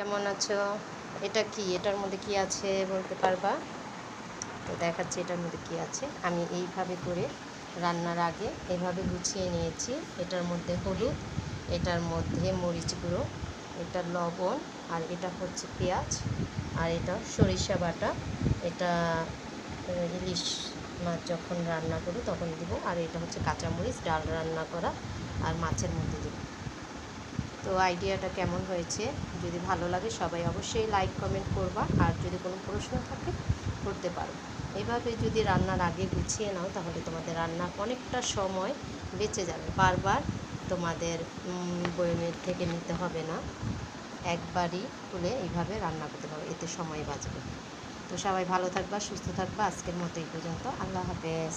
কেমন আছো? এটা কি? এটার মধ্যে কি আছে বলতে পারবা? তো দেখাচ্ছি এটার মধ্যে কি আছে। আমি এইভাবে করে রান্নার আগে এভাবে গুছিয়ে নিয়েছি। এটার মধ্যে হলুদ, এটার মধ্যে মরিচ গুঁড়ো, এটা লবণ আর এটা হচ্ছে পেঁয়াজ আর এটা সরিষা বাটা। এটা ইলিশ মাছ যখন রান্না করি তখন দিব। আর এটা হচ্ছে কাঁচামরিচ, ডাল রান্না করা আর মাছের মধ্যে দিব। তো আইডিয়াটা কেমন হয়েছে? যদি ভালো লাগে সবাই অবশ্যই লাইক কমেন্ট করবা। আর যদি কোনো প্রশ্ন থাকে, করতে পারো। এভাবে যদি রান্নার আগে গুছিয়ে নাও, তাহলে তোমাদের রান্না অনেকটা সময় বেঁচে যাবে। বারবার তোমাদের বয়মের থেকে নিতে হবে না। একবারই তুলে এইভাবে রান্না করতে পারো। এতে সময় বাঁচবে। তো সবাই ভালো থাকবা, সুস্থ থাকবা। আজকের মতো এই পর্যন্ত। আল্লাহ হাফেজ।